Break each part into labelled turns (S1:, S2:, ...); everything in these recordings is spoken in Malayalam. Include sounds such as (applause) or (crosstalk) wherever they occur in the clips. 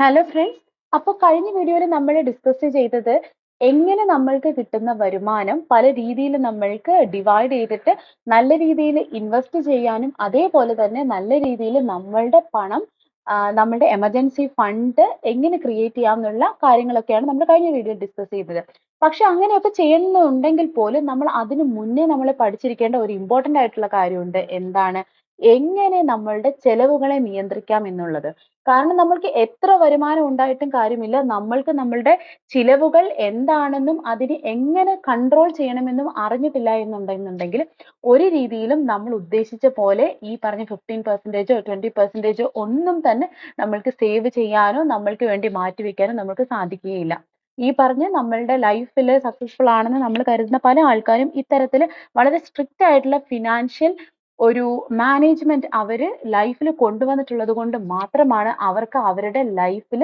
S1: ഹലോ ഫ്രണ്ട്സ് അപ്പോൾ കഴിഞ്ഞ വീഡിയോയിൽ നമ്മൾ ഡിസ്കസ് ചെയ്തത് എങ്ങനെ നമ്മൾക്ക് കിട്ടുന്ന വരുമാനം പല രീതിയിൽ നമ്മൾക്ക് ഡിവൈഡ് ചെയ്തിട്ട് നല്ല രീതിയിൽ ഇൻവെസ്റ്റ് ചെയ്യാനും അതേപോലെ തന്നെ നല്ല രീതിയിൽ നമ്മളുടെ പണം നമ്മുടെ എമർജൻസി ഫണ്ട് എങ്ങനെ ക്രിയേറ്റ് ചെയ്യാം എന്നുള്ള കാര്യങ്ങളൊക്കെയാണ് നമ്മൾ കഴിഞ്ഞ വീഡിയോയിൽ ഡിസ്കസ് ചെയ്തത്. പക്ഷെ അങ്ങനെയൊക്കെ ചെയ്യുന്നുണ്ടെങ്കിൽ പോലും നമ്മൾ അതിനു മുന്നേ നമ്മൾ പഠിച്ചിരിക്കേണ്ട ഒരു ഇമ്പോർട്ടന്റ് ആയിട്ടുള്ള കാര്യമുണ്ട്. എന്താണ്? എങ്ങനെ നമ്മളുടെ ചെലവുകളെ നിയന്ത്രിക്കാം എന്നുള്ളത്. കാരണം നമ്മൾക്ക് എത്ര വരുമാനം ഉണ്ടായിട്ടും കാര്യമില്ല. നമ്മൾക്ക് നമ്മളുടെ ചിലവുകൾ എന്താണെന്നും അതിനെ എങ്ങനെ കൺട്രോൾ ചെയ്യണമെന്നും അറിഞ്ഞിട്ടില്ല എന്നുണ്ടെന്നുണ്ടെങ്കിൽ ഒരു രീതിയിലും നമ്മൾ ഉദ്ദേശിച്ച പോലെ ഈ പറഞ്ഞ ഫിഫ്റ്റീൻ പെർസെന്റേജോ ട്വന്റി പെർസെന്റേജോ ഒന്നും തന്നെ നമ്മൾക്ക് സേവ് ചെയ്യാനോ നമ്മൾക്ക് വേണ്ടി മാറ്റി വെക്കാനോ നമ്മൾക്ക് സാധിക്കുകയില്ല. ഈ പറഞ്ഞ നമ്മളുടെ ലൈഫിൽ സക്സസ്ഫുൾ ആണെന്ന് നമ്മൾ കരുതുന്ന പല ആൾക്കാരും ഇത്തരത്തിൽ വളരെ സ്ട്രിക്റ്റ് ആയിട്ടുള്ള ഫിനാൻഷ്യൽ ഒരു മാനേജ്മെന്റ് അവർ ലൈഫിൽ കൊണ്ടുവന്നിട്ടുള്ളത് കൊണ്ട് മാത്രമാണ് അവർക്ക് അവരുടെ ലൈഫിൽ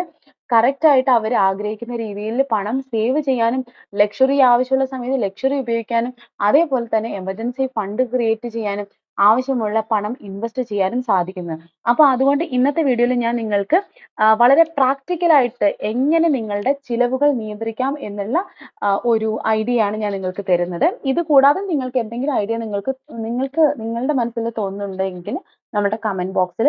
S1: കറക്റ്റ് ആയിട്ട് അവർ ആഗ്രഹിക്കുന്ന രീതിയിൽ പണം സേവ് ചെയ്യാനും ലക്ഷറി ആവശ്യമുള്ള സമയത്ത് ലക്ഷറി ഉപയോഗിക്കാനും അതേപോലെ തന്നെ എമർജൻസി ഫണ്ട് ക്രിയേറ്റ് ചെയ്യാനും ആവശ്യമുള്ള പണം ഇൻവെസ്റ്റ് ചെയ്യാനും സാധിക്കുന്നത് അപ്പൊ അതുകൊണ്ട് ഇന്നത്തെ വീഡിയോയിൽ ഞാൻ നിങ്ങൾക്ക് വളരെ പ്രാക്ടിക്കൽ ആയിട്ട് എങ്ങനെ നിങ്ങളുടെ ചിലവുകൾ നിയന്ത്രിക്കാം എന്നുള്ള ഒരു ഐഡിയ ആണ് ഞാൻ നിങ്ങൾക്ക് തരുന്നത്. ഇത് കൂടാതെ നിങ്ങൾക്ക് എന്തെങ്കിലും ഐഡിയ നിങ്ങൾക്ക് നിങ്ങൾക്ക് നിങ്ങളുടെ മനസ്സിൽ തോന്നുന്നുണ്ടെങ്കിൽ നമ്മുടെ കമന്റ് ബോക്സിൽ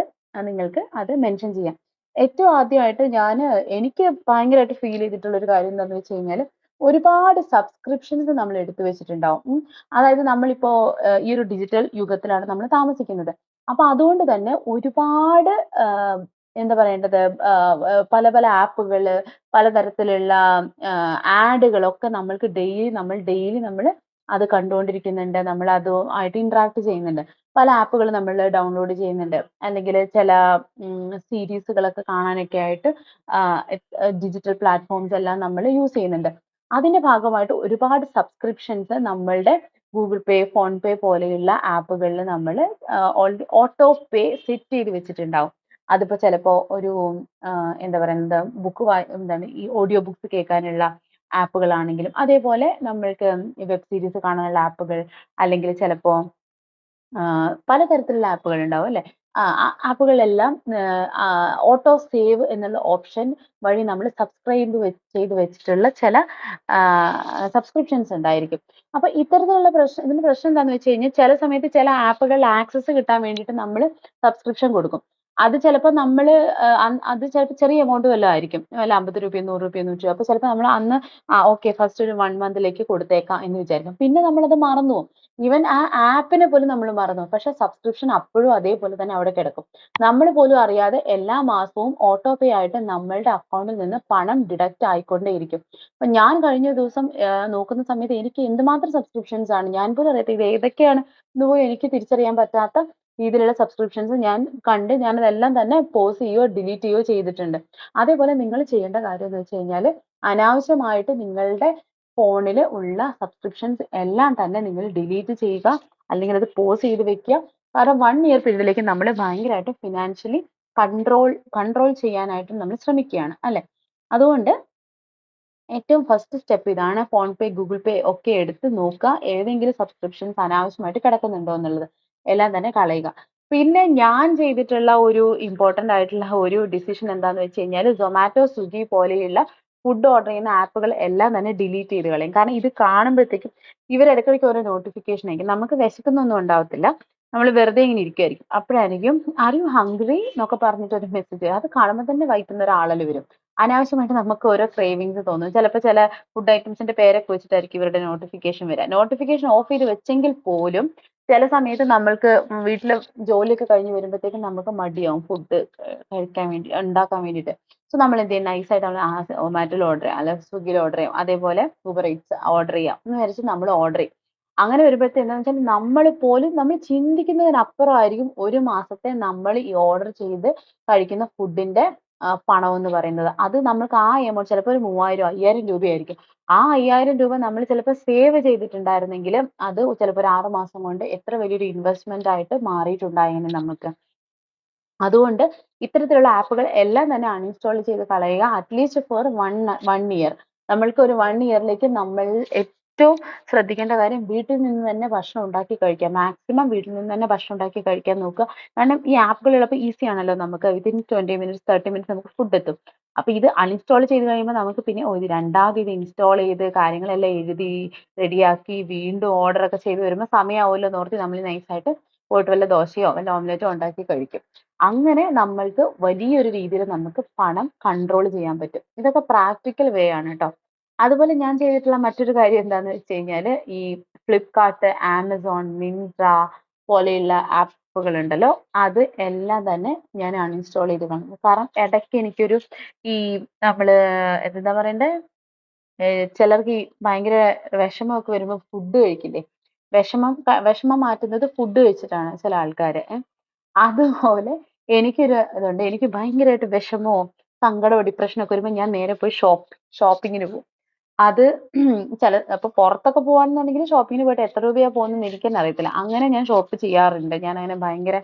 S1: നിങ്ങൾക്ക് അത് മെൻഷൻ ചെയ്യാം. ഏറ്റവും ആദ്യമായിട്ട് ഞാൻ എനിക്ക് ഭയങ്കരമായിട്ട് ഫീൽ ചെയ്തിട്ടുള്ള ഒരു കാര്യം എന്താണെന്ന് വെച്ച് കഴിഞ്ഞാൽ ഒരുപാട് സബ്സ്ക്രിപ്ഷൻസ് നമ്മൾ എടുത്തു വെച്ചിട്ടുണ്ടാവും. അതായത് നമ്മളിപ്പോ ഈ ഒരു ഡിജിറ്റൽ യുഗത്തിലാണ് നമ്മൾ താമസിക്കുന്നത്. അപ്പൊ അതുകൊണ്ട് തന്നെ ഒരുപാട് എന്താ പറയേണ്ടത് പല പല ആപ്പുകൾ പലതരത്തിലുള്ള ആഡുകളൊക്കെ നമ്മൾക്ക് ഡെയിലി നമ്മൾ ഡെയിലി നമ്മൾ അത് കണ്ടുകൊണ്ടിരിക്കുന്നുണ്ട്. നമ്മൾ അതുമായിട്ട് ഇന്ററാക്ട് ചെയ്യുന്നുണ്ട്. പല ആപ്പുകൾ നമ്മൾ ഡൗൺലോഡ് ചെയ്യുന്നുണ്ട്. അല്ലെങ്കിൽ ചില സീരീസുകളൊക്കെ കാണാനൊക്കെ ആയിട്ട് ഡിജിറ്റൽ പ്ലാറ്റ്ഫോംസ് എല്ലാം നമ്മൾ യൂസ് ചെയ്യുന്നുണ്ട്. അതിന്റെ ഭാഗമായിട്ട് ഒരുപാട് സബ്സ്ക്രിപ്ഷൻസ് നമ്മളുടെ ഗൂഗിൾ പേ ഫോൺ പേ പോലെയുള്ള ആപ്പുകളിൽ നമ്മൾ ഓട്ടോ പേ സെറ്റ് ചെയ്ത് വെച്ചിട്ടുണ്ടാവും. അതിപ്പോ ചിലപ്പോ ഒരു എന്താ പറയുന്നത് ബുക്ക് എന്താണ് ഈ ഓഡിയോ ബുക്ക്സ് കേൾക്കാനുള്ള ആപ്പുകളാണെങ്കിലും അതേപോലെ നമ്മൾക്ക് വെബ് സീരീസ് കാണാനുള്ള ആപ്പുകൾ അല്ലെങ്കിൽ ചിലപ്പോ പലതരത്തിലുള്ള ആപ്പുകൾ ഉണ്ടാവും അല്ലെ? ആപ്പുകളെല്ലാം ഓട്ടോ സേവ് എന്നുള്ള ഓപ്ഷൻ വഴി നമ്മൾ സബ്സ്ക്രൈബ് ചെയ്ത് വെച്ചിട്ടുള്ള ചില സബ്സ്ക്രിപ്ഷൻസ് ഉണ്ടായിരിക്കും. അപ്പൊ ഇത്തരത്തിലുള്ള പ്രശ്നം ഇതിന്റെ പ്രശ്നം എന്താന്ന് വെച്ച് കഴിഞ്ഞാൽ ചില സമയത്ത് ചില ആപ്പുകളിൽ ആക്സസ് കിട്ടാൻ വേണ്ടിയിട്ട് നമ്മൾ സബ്സ്ക്രിപ്ഷൻ കൊടുക്കും. അത് ചിലപ്പോൾ നമ്മൾ അത് ചിലപ്പോൾ ചെറിയ എമൗണ്ട് വല്ലതും ആയിരിക്കും. വല്ല അമ്പത് രൂപയോ നൂറ് രൂപയോ നൂറ്റി രൂപ അപ്പൊ ചിലപ്പോൾ നമ്മൾ അന്ന് ആ ഓക്കെ ഫസ്റ്റ് ഒരു വൺ മന്തിലേക്ക് കൊടുത്തേക്കാം എന്ന് വിചാരിക്കും. പിന്നെ നമ്മളത് മറന്നു പോകും. ഈവൻ ആ ആപ്പിനെ പോലും നമ്മൾ മറന്നു പോകും. പക്ഷെ സബ്സ്ക്രിപ്ഷൻ അപ്പോഴും അതേപോലെ തന്നെ അവിടെ കിടക്കും. നമ്മൾ പോലും അറിയാതെ എല്ലാ മാസവും ഓട്ടോ പേ ആയിട്ട് നമ്മളുടെ അക്കൗണ്ടിൽ നിന്ന് പണം ഡിഡക്റ്റ് ആയിക്കൊണ്ടേയിരിക്കും അപ്പൊ ഞാൻ കഴിഞ്ഞ ദിവസം നോക്കുന്ന സമയത്ത് എനിക്ക് എന്തുമാത്രം സബ്സ്ക്രിപ്ഷൻസ് ആണ്? ഞാൻ പോലും അറിയാത്ത ഇത് ഏതൊക്കെയാണ്? എന്ന് പോലും എനിക്ക് തിരിച്ചറിയാൻ പറ്റാത്ത രീതിയിലുള്ള സബ്സ്ക്രിപ്ഷൻസ് ഞാൻ കണ്ട് ഞാൻ അതെല്ലാം തന്നെ പോസ് ചെയ്യുകയോ ഡിലീറ്റ് ചെയ്യുകയോ ചെയ്തിട്ടുണ്ട്. അതേപോലെ നിങ്ങൾ ചെയ്യേണ്ട കാര്യം എന്ന് വെച്ച് കഴിഞ്ഞാൽ അനാവശ്യമായിട്ട് നിങ്ങളുടെ ഫോണിൽ ഉള്ള സബ്സ്ക്രിപ്ഷൻസ് എല്ലാം തന്നെ നിങ്ങൾ ഡിലീറ്റ് ചെയ്യുക അല്ലെങ്കിൽ അത് പോസ് ചെയ്ത് വെക്കുക. കാരണം വൺ ഇയർ പീരീഡിലേക്ക് നമ്മൾ ഭയങ്കരമായിട്ട് ഫിനാൻഷ്യലി കൺട്രോൾ കൺട്രോൾ ചെയ്യാനായിട്ട് നമ്മൾ ശ്രമിക്കുകയാണ് അല്ലെ? അതുകൊണ്ട് ഏറ്റവും ഫസ്റ്റ് സ്റ്റെപ്പ് ഇതാണ് ഫോൺ പേ ഗൂഗിൾ പേ ഒക്കെ എടുത്ത് നോക്കുക ഏതെങ്കിലും സബ്സ്ക്രിപ്ഷൻസ് അനാവശ്യമായിട്ട് കിടക്കുന്നുണ്ടോ എന്നുള്ളത്. എല്ലാം തന്നെ കളയുക. പിന്നെ ഞാൻ ചെയ്തിട്ടുള്ള ഒരു ഇമ്പോർട്ടന്റ് ആയിട്ടുള്ള ഒരു ഡിസിഷൻ എന്താന്ന് വെച്ച് കഴിഞ്ഞാൽ സൊമാറ്റോ സ്വിഗ്ഗി പോലെയുള്ള ഫുഡ് ഓർഡർ ചെയ്യുന്ന ആപ്പുകൾ എല്ലാം തന്നെ ഡിലീറ്റ് ചെയ്ത് കളയും. കാരണം ഇത് കാണുമ്പോഴത്തേക്കും ഇവർ ഇടയ്ക്കിടയ്ക്ക് ഓരോ നോട്ടിഫിക്കേഷൻ അയക്കും. നമുക്ക് വിശക്കുന്നൊന്നും ഉണ്ടാവത്തില്ല. നമ്മൾ വെറുതെ ഇങ്ങനെ ഇരിക്കുമായിരിക്കും അപ്പോഴായിരിക്കും ആർ യു ഹംഗ്രി എന്നൊക്കെ പറഞ്ഞിട്ട് ഒരു മെസ്സേജ് അത് കാണുമ്പോൾ തന്നെ വൈകുന്ന ഒരാളൽ വരും. അനാവശ്യമായിട്ട് നമുക്ക് ഓരോ ക്രേവിങ്സ് തോന്നും. ചിലപ്പോൾ ചില ഫുഡ് ഐറ്റംസിന്റെ പേരൊക്കെ വെച്ചിട്ടായിരിക്കും ഇവരുടെ നോട്ടിഫിക്കേഷൻ വരിക നോട്ടിഫിക്കേഷൻ ഓഫ് ചെയ്ത് വെച്ചെങ്കിൽ പോലും ചില സമയത്ത് നമ്മൾക്ക് വീട്ടിലെ ജോലിയൊക്കെ കഴിഞ്ഞ് വരുമ്പോഴത്തേക്കും നമുക്ക് മടിയാവും ഫുഡ് കഴിക്കാൻ വേണ്ടി ഉണ്ടാക്കാൻ വേണ്ടിയിട്ട്. സോ നമ്മൾ എന്ത് ചെയ്യും? നൈസായിട്ട് നമ്മൾ സൊമാറ്റോയിൽ ഓർഡർ ചെയ്യാം. അല്ലെങ്കിൽ സ്വിഗ്ഗിയിൽ ഓർഡർ ചെയ്യാം. അതേപോലെ ഊബർ ഈറ്റ്സ് ഓർഡർ ചെയ്യാം. എന്ന് വിചാരിച്ച് നമ്മൾ ഓർഡർ ചെയ്യും. അങ്ങനെ വരുമ്പോഴത്തെ എന്താണെന്ന് വെച്ചാൽ നമ്മൾ പോലും നമ്മൾ ചിന്തിക്കുന്നതിനപ്പുറമായിരിക്കും ഒരു മാസത്തെ നമ്മൾ ഈ ഓർഡർ ചെയ്ത് കഴിക്കുന്ന ഫുഡിന്റെ പണം എന്ന് പറയുന്നത്. അത് നമ്മൾക്ക് ആ എമൗണ്ട് ചിലപ്പോൾ ഒരു മൂവായിരം അയ്യായിരം രൂപയായിരിക്കും. ആ അയ്യായിരം രൂപ നമ്മൾ ചിലപ്പോൾ സേവ് ചെയ്തിട്ടുണ്ടായിരുന്നെങ്കിൽ അത് ചിലപ്പോൾ ഒരു ആറ് മാസം കൊണ്ട് എത്ര വലിയൊരു ഇൻവെസ്റ്റ്മെന്റ് ആയിട്ട് മാറിയിട്ടുണ്ടായേനെ നമുക്ക് അതുകൊണ്ട് ഇത്തരത്തിലുള്ള ആപ്പുകൾ എല്ലാം തന്നെ അൺഇൻസ്റ്റാൾ ചെയ്ത് കളയുക at least for one one year നമ്മൾക്ക് ഒരു വൺ ഇയറിലേക്ക് നമ്മൾ ഏറ്റവും ശ്രദ്ധിക്കേണ്ട കാര്യം വീട്ടിൽ നിന്ന് തന്നെ ഭക്ഷണം ഉണ്ടാക്കി കഴിക്കുക മാക്സിമം വീട്ടിൽ നിന്ന് തന്നെ ഭക്ഷണം ഉണ്ടാക്കി കഴിക്കാൻ നോക്കുക. കാരണം ഈ ആപ്പുകൾ ഉള്ളപ്പോൾ ഈസി ആണല്ലോ നമുക്ക്. Within twenty minutes thirty minutes നമുക്ക് ഫുഡ് എത്തും. അപ്പൊ ഇത് അൺഇൻസ്റ്റാൾ ചെയ്ത് കഴിയുമ്പോൾ നമുക്ക് പിന്നെ ഒരു രണ്ടാമത് ഇത് ഇൻസ്റ്റാൾ ചെയ്ത് കാര്യങ്ങളെല്ലാം എഴുതി റെഡിയാക്കി വീണ്ടും ഓർഡർ ഒക്കെ ചെയ്ത് വരുമ്പോൾ സമയമാവുമല്ലോ എന്ന് നമ്മൾ നൈസായിട്ട് പോയിട്ട് വല്ല ദോശയോ വല്ല ഓംലെറ്റോ ഉണ്ടാക്കി കഴിക്കും. അങ്ങനെ നമ്മൾക്ക് വലിയൊരു രീതിയിൽ നമുക്ക് പണം കൺട്രോൾ ചെയ്യാൻ പറ്റും. ഇതൊക്കെ പ്രാക്ടിക്കൽ വേ ആണ് കേട്ടോ. അതുപോലെ ഞാൻ ചെയ്തിട്ടുള്ള മറ്റൊരു കാര്യം എന്താന്ന് വെച്ച് കഴിഞ്ഞാൽ ഈ ഫ്ലിപ്കാർട്ട് ആമസോൺ മിന്ത്ര പോലെയുള്ള ആപ്പുകൾ ഉണ്ടല്ലോ അത് എല്ലാം തന്നെ ഞാൻ അൺഇൻസ്റ്റാൾ ചെയ്ത് കാണുന്നു കാരണം ഇടയ്ക്ക് എനിക്കൊരു ഈ നമ്മൾ എന്താ പറയണ്ടേ? ചിലർക്ക് ഈ ഭയങ്കര വിഷമമൊക്കെ വരുമ്പോൾ ഫുഡ് കഴിക്കില്ലേ? വിഷമം വിഷമം മാറ്റുന്നത് ഫുഡ് കഴിച്ചിട്ടാണ് ചില ആൾക്കാര്. അതുപോലെ എനിക്കൊരു ഇതുണ്ട്. എനിക്ക് ഭയങ്കരമായിട്ട് വിഷമവും സങ്കടവും ഡിപ്രഷനോ ഒക്കെ വരുമ്പോൾ ഞാൻ നേരെ പോയി ഷോപ്പ് ഷോപ്പിങ്ങിന് പോകും. അത് (clears throat) ചില അപ്പൊ പുറത്തൊക്കെ പോവാന്നുണ്ടെങ്കിൽ ഷോപ്പിങ്ങിന് പോയിട്ട് എത്ര രൂപയാ പോകുന്നത് എനിക്ക് തന്നെ അറിയത്തില്ല. അങ്ങനെ ഞാൻ ഷോപ്പ് ചെയ്യാറുണ്ട്. ഞാൻ അങ്ങനെ ഭയങ്കര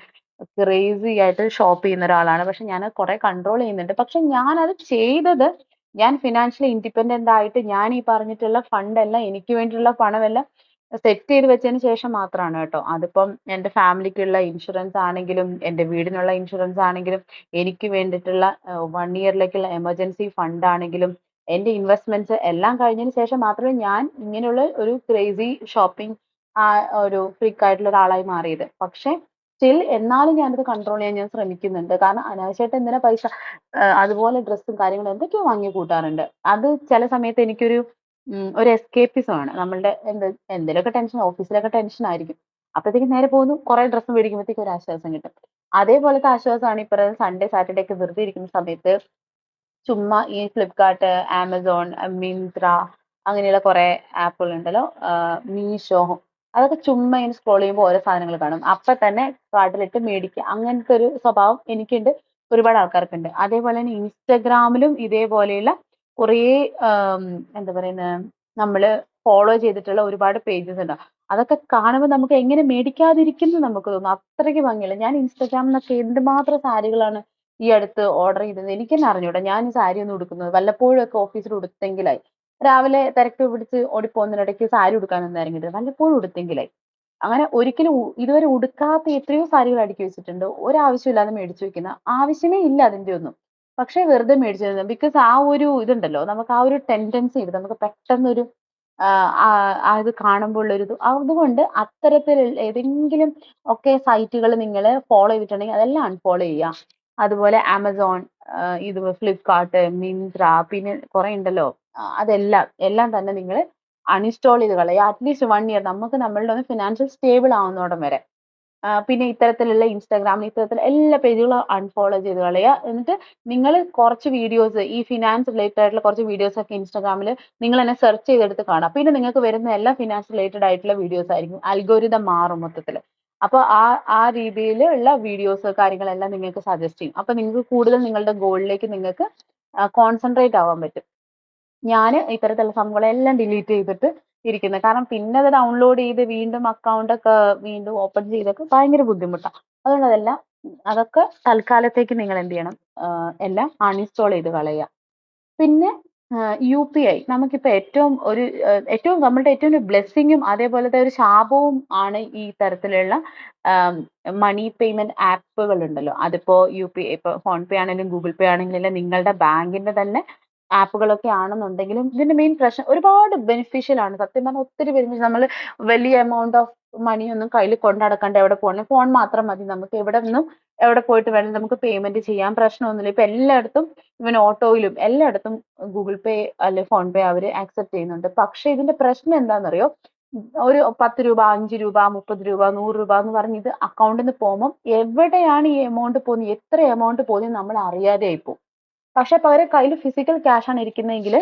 S1: ക്രേസി ആയിട്ട് ഷോപ്പ് ചെയ്യുന്ന ഒരാളാണ്. പക്ഷെ ഞാൻ കുറെ കൺട്രോൾ ചെയ്യുന്നുണ്ട്. പക്ഷെ ഞാൻ അത് ചെയ്തത് ഞാൻ ഫിനാൻഷ്യലി ഇൻഡിപെൻഡന്റ് ആയിട്ട് ഞാൻ ഈ പറഞ്ഞിട്ടുള്ള ഫണ്ട് എല്ലാം എനിക്ക് വേണ്ടിയിട്ടുള്ള പണമെല്ലാം സെറ്റ് ചെയ്ത് വെച്ചതിന് ശേഷം മാത്രമാണ് കേട്ടോ. അതിപ്പം എന്റെ ഫാമിലിക്കുള്ള ഇൻഷുറൻസ് ആണെങ്കിലും എന്റെ വീടിനുള്ള ഇൻഷുറൻസ് ആണെങ്കിലും എനിക്ക് വേണ്ടിയിട്ടുള്ള വൺ ഇയറിലേക്കുള്ള എമർജൻസി ഫണ്ട് ആണെങ്കിലും എന്റെ ഇൻവെസ്റ്റ്മെന്റ്സ് എല്ലാം കഴിഞ്ഞതിന് ശേഷം മാത്രമേ ഞാൻ ഇങ്ങനെയുള്ള ഒരു ക്രേസി ഷോപ്പിംഗ് ആ ഒരു ഫ്രീക്ക് ആയിട്ടുള്ള ഒരാളായി മാറിയത്. പക്ഷെ സ്റ്റിൽ എന്നാലും ഞാനത് കൺട്രോൾ ചെയ്യാൻ ഞാൻ ശ്രമിക്കുന്നുണ്ട്. കാരണം അനാവശ്യമായിട്ട് എന്തിനാ പൈസ അതുപോലെ ഡ്രസ്സും കാര്യങ്ങളും എന്തൊക്കെയോ വാങ്ങി കൂട്ടാറുണ്ട്. അത് ചില സമയത്ത് എനിക്കൊരു ഒരു എസ്കേപ്പിസം ആണ്. നമ്മളുടെ എന്ത് എന്തെങ്കിലുമൊക്കെ ടെൻഷൻ ഓഫീസിലൊക്കെ ടെൻഷൻ ആയിരിക്കും. അപ്പോഴത്തേക്ക് നേരെ പോകുന്നു കുറെ ഡ്രസ്സ് മേടിക്കുമ്പോഴത്തേക്ക് ഒരു ആശ്വാസം കിട്ടും. അതേപോലത്തെ ആശ്വാസമാണ് ഈ പറയുന്ന സൺഡേ സാറ്റർഡേ ഒക്കെ വെറുതെ ഇരിക്കുന്ന സമയത്ത് ചുമ്മാ ഈ ഫ്ലിപ്കാർട്ട് ആമസോൺ മിന്ത്ര അങ്ങനെയുള്ള കുറെ ആപ്പുകൾ ഉണ്ടല്ലോ. മീഷോ അതൊക്കെ ചുമ്മാ ഇങ്ങനെ സ്ക്രോൾ ചെയ്യുമ്പോൾ ഓരോ സാധനങ്ങൾ കാണും. അപ്പൊ തന്നെ കാർട്ടിലിട്ട് മേടിക്കുക അങ്ങനത്തെ ഒരു സ്വഭാവം എനിക്കുണ്ട്. ഒരുപാട് ആൾക്കാർക്കുണ്ട്. അതേപോലെ തന്നെ ഇൻസ്റ്റഗ്രാമിലും ഇതേപോലെയുള്ള കുറേ എന്താ പറയുന്നത് നമ്മൾ ഫോളോ ചെയ്തിട്ടുള്ള ഒരുപാട് പേജസ് ഉണ്ട്? അതൊക്കെ കാണുമ്പോൾ നമുക്ക് എങ്ങനെ മേടിക്കാതിരിക്കുന്നു നമുക്ക് തോന്നും. അത്രയ്ക്ക് ഭംഗിയില്ല ഞാൻ ഇൻസ്റ്റഗ്രാമിൽ നിന്നൊക്കെ എന്തുമാത്രം സാരികളാണ് ഈ അടുത്ത് ഓർഡർ ചെയ്തത് എനിക്ക് തന്നെ അറിഞ്ഞൂടാ. ഞാൻ സാരി ഒന്നും ഉടുക്കുന്നത് വല്ലപ്പോഴും ഒക്കെ ഓഫീസിൽ ഉടുത്തെങ്കിലായി. രാവിലെ തിരക്ക് പിടിച്ച് ഓടിപ്പോകുന്നതിനിടയ്ക്ക് സാരി ഉടുക്കാനൊന്നും ഇറങ്ങിയിട്ട് വല്ലപ്പോഴും ഉടുത്തെങ്കിലായി. അങ്ങനെ ഒരിക്കലും ഇതുവരെ ഉടുക്കാത്ത എത്രയോ സാരികൾ അടുക്കി വെച്ചിട്ടുണ്ട്. ഒരാവശ്യമില്ലാതെ മേടിച്ചു വെക്കുന്ന. ആവശ്യമേ ഇല്ല അതിന്റെ ഒന്നും. പക്ഷെ വെറുതെ മേടിച്ചു വരുന്നത് ബിക്കോസ് ആ ഒരു ഇതുണ്ടല്ലോ. നമുക്ക് ആ ഒരു ടെൻഡൻസി ഉണ്ട്. നമുക്ക് പെട്ടെന്നൊരു ഇത് കാണുമ്പോൾ ഉള്ളൊരു ഇത് അതുകൊണ്ട് അത്തരത്തിൽ ഏതെങ്കിലും ഒക്കെ സൈറ്റുകൾ നിങ്ങൾ ഫോളോ ചെയ്തിട്ടുണ്ടെങ്കിൽ അതെല്ലാം അൺഫോളോ ചെയ്യുക അതുപോലെ ആമസോൺ ഇത് ഫ്ലിപ്കാർട്ട് മിന്ത്ര പിന്നെ കുറെ ഉണ്ടല്ലോ അതെല്ലാം എല്ലാം തന്നെ നിങ്ങൾ അൺഇൻസ്റ്റാൾ ചെയ്ത് കളയുക അറ്റ്ലീസ്റ്റ് വൺ ഇയർ നമുക്ക് നമ്മളുടെ ഒന്ന് ഫിനാൻഷ്യൽ സ്റ്റേബിൾ ആവുന്നോടം വരെ. പിന്നെ ഇത്തരത്തിലുള്ള ഇൻസ്റ്റാഗ്രാമിൽ ഇത്തരത്തിലുള്ള എല്ലാ പേജുകളും അൺഫോളോ ചെയ്ത് കളയുക എന്നിട്ട് നിങ്ങൾ കുറച്ച് വീഡിയോസ് ഈ ഫിനാൻസ് റിലേറ്റഡ് ആയിട്ടുള്ള കുറച്ച് വീഡിയോസ് ഒക്കെ ഇൻസ്റ്റാഗ്രാമിൽ നിങ്ങൾ തന്നെ സെർച്ച് ചെയ്തെടുത്ത് കാണാം. പിന്നെ നിങ്ങൾക്ക് വരുന്ന എല്ലാ ഫിനാൻസ് റിലേറ്റഡ് ആയിട്ടുള്ള വീഡിയോസ് ആയിരിക്കും. അൽഗോരിതം മാറും മൊത്തത്തിൽ അപ്പൊ ആ ആ രീതിയിൽ ഉള്ള വീഡിയോസ് കാര്യങ്ങളെല്ലാം നിങ്ങൾക്ക് സജസ്റ്റ് ചെയ്യും. അപ്പൊ നിങ്ങൾക്ക് കൂടുതൽ നിങ്ങളുടെ ഗോളിലേക്ക് നിങ്ങൾക്ക് കോൺസെൻട്രേറ്റ് ആവാൻ പറ്റും. ഞാൻ ഇത്തരത്തിലുള്ള സംഭവങ്ങളെല്ലാം ഡിലീറ്റ് ചെയ്തിട്ട് ഇരിക്കുന്നത്. കാരണം പിന്നെ അത് ഡൗൺലോഡ് ചെയ്ത് വീണ്ടും അക്കൗണ്ട് ഒക്കെ വീണ്ടും ഓപ്പൺ ചെയ്തൊക്കെ ഭയങ്കര ബുദ്ധിമുട്ടാണ് അതുകൊണ്ട് അതെല്ലാം അതൊക്കെ തൽക്കാലത്തേക്ക് നിങ്ങൾ എന്ത് ചെയ്യണം എല്ലാം അൺഇൻസ്റ്റാൾ ചെയ്ത് കളയുക. പിന്നെ യു പി ഐ നമുക്കിപ്പോൾ ഏറ്റവും ഒരു ആഹ് ഏറ്റവും നമ്മളുടെ ഏറ്റവും ഒരു ബ്ലെസ്സിങ്ങും അതേപോലത്തെ ഒരു ശാപവും ആണ് ഈ തരത്തിലുള്ള മണി പേയ്മെന്റ് ആപ്പുകളുണ്ടല്ലോ. അതിപ്പോ യു പി ഇപ്പൊ ഫോൺ പേ ആണെങ്കിലും ഗൂഗിൾ പേ ആണെങ്കിലും നിങ്ങളുടെ ബാങ്കിന്റെ തന്നെ ആപ്പുകളൊക്കെ ആണെന്നുണ്ടെങ്കിലും ഇതിന്റെ മെയിൻ പ്രശ്നം ഒരുപാട് ബെനിഫിഷ്യൽ ആണ്. സത്യം പറഞ്ഞാൽ ഒത്തിരി ബെനിഫിഷ്യൽ നമ്മൾ വലിയ എമൗണ്ട് ഓഫ് മണി ഒന്നും കയ്യിൽ കൊണ്ടടക്കണ്ട എവിടെ പോകണം ഫോൺ മാത്രം മതി. നമുക്ക് എവിടെ നിന്നും എവിടെ പോയിട്ട് വേണമെങ്കിലും നമുക്ക് പേയ്മെന്റ് ചെയ്യാൻ പ്രശ്നമൊന്നുമില്ല. ഇപ്പൊ എല്ലായിടത്തും ഇവൻ ഓട്ടോയിലും എല്ലായിടത്തും ഗൂഗിൾ പേ അല്ലെ ഫോൺ പേ അവർ ആക്സെപ്റ്റ് ചെയ്യുന്നുണ്ട്. പക്ഷെ ഇതിന്റെ പ്രശ്നം എന്താണെന്നറിയോ? ഒരു പത്ത് രൂപ അഞ്ച് രൂപ മുപ്പത് രൂപ നൂറ് രൂപ എന്ന് പറഞ്ഞ് ഇത് അക്കൗണ്ടിൽ നിന്ന് പോകുമ്പോൾ എവിടെയാണ് ഈ എമൗണ്ട് പോകുന്നത്? എത്ര എമൗണ്ട് പോകുന്നത്? നമ്മൾ അറിയാതെ ആയിപ്പോവും പക്ഷെ പകരം കയ്യിൽ ഫിസിക്കൽ ക്യാഷ് ആണ് ഇരിക്കുന്നതെങ്കിൽ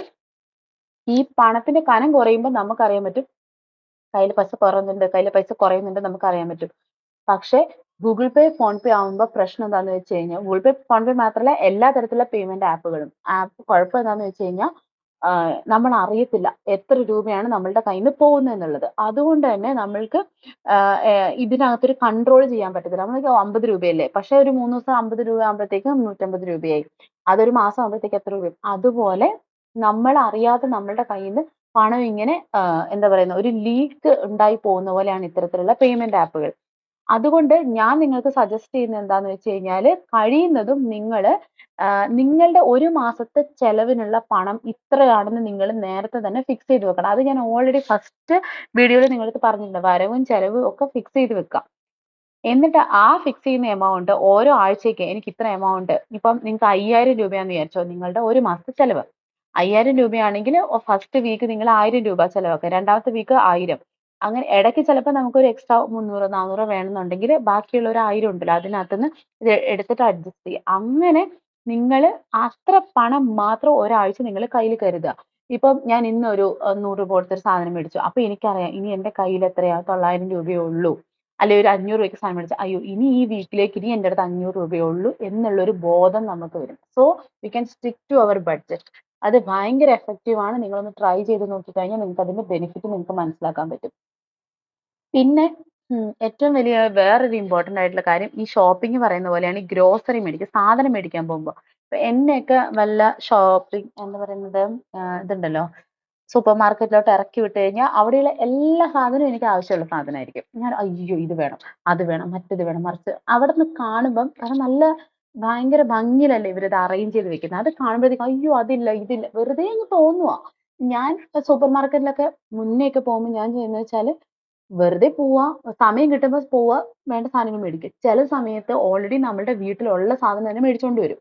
S1: ഈ പണത്തിന്റെ കനം കുറയുമ്പോൾ നമുക്കറിയാൻ പറ്റും. കയ്യിൽ പൈസ കുറയുന്നുണ്ട് കയ്യിൽ പൈസ കുറയുന്നുണ്ട് നമുക്ക് അറിയാൻ പറ്റും. പക്ഷെ ഗൂഗിൾ പേ ഫോൺ പേ ആവുമ്പോൾ പ്രശ്നം എന്താണെന്ന് വെച്ച് കഴിഞ്ഞാൽ ഗൂഗിൾ പേ ഫോൺ പേ മാത്രമല്ല എല്ലാ തരത്തിലുള്ള പേയ്മെന്റ് ആപ്പുകളും ആപ്പ് കുഴപ്പം എന്താണെന്ന് വെച്ച് കഴിഞ്ഞാൽ നമ്മൾ അറിയത്തില്ല എത്ര രൂപയാണ് നമ്മളുടെ കയ്യിൽ നിന്ന് പോകുന്നത് എന്നുള്ളത്. അതുകൊണ്ട് തന്നെ നമ്മൾക്ക് ഇതിനകത്തൊരു കൺട്രോൾ ചെയ്യാൻ പറ്റത്തില്ല. നമ്മൾക്ക് അമ്പത് രൂപയല്ലേ? പക്ഷെ ഒരു മൂന്ന് ദിവസം അമ്പത് രൂപ ആകുമ്പോഴത്തേക്കും നൂറ്റമ്പത് രൂപയായി. അതൊരു മാസം ആകുമ്പോഴത്തേക്ക് എത്ര രൂപ അതുപോലെ നമ്മൾ അറിയാതെ നമ്മളുടെ കയ്യിൽ നിന്ന് പണം ഇങ്ങനെ എന്താ പറയുന്ന ഒരു ലീക്ക് ഉണ്ടായി പോകുന്ന പോലെയാണ് ഇത്തരത്തിലുള്ള പേയ്മെന്റ് ആപ്പുകൾ അതുകൊണ്ട് ഞാൻ നിങ്ങൾക്ക് സജസ്റ്റ് ചെയ്യുന്നത് എന്താന്ന് വെച്ച് കഴിഞ്ഞാൽ കഴിയുന്നതും നിങ്ങൾ നിങ്ങളുടെ ഒരു മാസത്തെ ചെലവിനുള്ള പണം ഇത്രയാണെന്ന് നിങ്ങൾ നേരത്തെ തന്നെ ഫിക്സ് ചെയ്ത് വെക്കണം. അത് ഞാൻ ഓൾറെഡി ഫസ്റ്റ് വീഡിയോയിൽ നിങ്ങൾക്ക് പറഞ്ഞിട്ടുണ്ട്. വരവും ചെലവും ഒക്കെ ഫിക്സ് ചെയ്ത് വെക്കാം. എന്നിട്ട് ആ ഫിക്സ് ചെയ്യുന്ന എമൗണ്ട് ഓരോ ആഴ്ചയ്ക്ക് എനിക്ക് ഇത്ര എമൗണ്ട് ഇപ്പം നിങ്ങൾക്ക് അയ്യായിരം രൂപയാന്ന് വിചാരിച്ചോ നിങ്ങളുടെ ഒരു മാസത്തെ ചെലവ്. അയ്യായിരം രൂപയാണെങ്കിൽ ഫസ്റ്റ് വീക്ക് നിങ്ങൾ ആയിരം രൂപ ചെലവാക്കുക. രണ്ടാമത്തെ വീക്ക് ആയിരം. അങ്ങനെ ഇടയ്ക്ക് ചിലപ്പോൾ നമുക്കൊരു എക്സ്ട്രാ മുന്നൂറോ നാനൂറോ വേണമെന്നുണ്ടെങ്കിൽ ബാക്കിയുള്ള ഒരു ആയിരം ഉണ്ടല്ലോ അതിനകത്തുനിന്ന് ഇത് എടുത്തിട്ട് അഡ്ജസ്റ്റ് ചെയ്യുക അങ്ങനെ നിങ്ങൾ അത്ര പണം മാത്രം ഒരാഴ്ച നിങ്ങൾ കയ്യിൽ കരുതുക. ഇപ്പം ഞാൻ ഇന്നൊരു നൂറ് രൂപ കൊടുത്തൊരു സാധനം മേടിച്ചു. അപ്പൊ എനിക്കറിയാം ഇനി എന്റെ കയ്യിൽ എത്രയാ? തൊള്ളായിരം രൂപയേ ഉള്ളൂ. അല്ലെ ഒരു അഞ്ഞൂറ് രൂപയ്ക്ക് സാധനം മേടിച്ചു. അയ്യോ ഇനി ഈ വീക്കിലേക്ക് ഇനി എന്റെ അടുത്ത് അഞ്ഞൂറ് രൂപയേ ഉള്ളൂ എന്നുള്ള ഒരു ബോധം നമുക്ക് വരും. So we can stick to our budget അത് ഭയങ്കര എഫക്റ്റീവ് ആണ്. നിങ്ങളൊന്ന് ട്രൈ ചെയ്ത് നോക്കിക്കഴിഞ്ഞാൽ നിങ്ങൾക്ക് അതിന്റെ ബെനിഫിറ്റ് നിങ്ങൾക്ക് മനസ്സിലാക്കാൻ പറ്റും. പിന്നെ ഏറ്റവും വലിയ വേറൊരു ഇമ്പോർട്ടന്റ് ആയിട്ടുള്ള കാര്യം ഈ ഷോപ്പിംഗ് പറയുന്ന പോലെയാണ് ഈ ഗ്രോസറി മേടിക്കുക സാധനം മേടിക്കാൻ പോകുമ്പോൾ ഇപ്പൊ എന്നെയൊക്കെ വല്ല ഷോപ്പിംഗ് എന്ന് പറയുന്നത് ഇതുണ്ടല്ലോ സൂപ്പർ മാർക്കറ്റിലോട്ട് ഇറക്കി വിട്ട് കഴിഞ്ഞാൽ അവിടെയുള്ള എല്ലാ സാധനവും എനിക്ക് ആവശ്യമുള്ള സാധനമായിരിക്കും. ഞാൻ അയ്യോ ഇത് വേണം അത് വേണം മറ്റേത് വേണം മറിച്ച് അവിടെ നിന്ന് കാണുമ്പം കാരണം നല്ല ഭയങ്കര ഭംഗിയിലല്ലേ ഇവരിത് അറേഞ്ച് ചെയ്ത് വെക്കുന്നത് അത് കാണുമ്പോഴത്തേക്കും അയ്യോ അതില്ല ഇതില്ല വെറുതെ അങ്ങ് തോന്നുവാ. ഞാൻ സൂപ്പർ മാർക്കറ്റിലൊക്കെ മുന്നേ ഒക്കെ പോകുമ്പോൾ ഞാൻ ചെയ്യുന്നത് വെച്ചാൽ വെറുതെ പോവാ സമയം കിട്ടുമ്പോൾ പോവാ വേണ്ട സാധനങ്ങൾ മേടിക്കും. ചില സമയത്ത് ഓൾറെഡി നമ്മുടെ വീട്ടിലുള്ള സാധനം തന്നെ മേടിച്ചോണ്ട് വരും.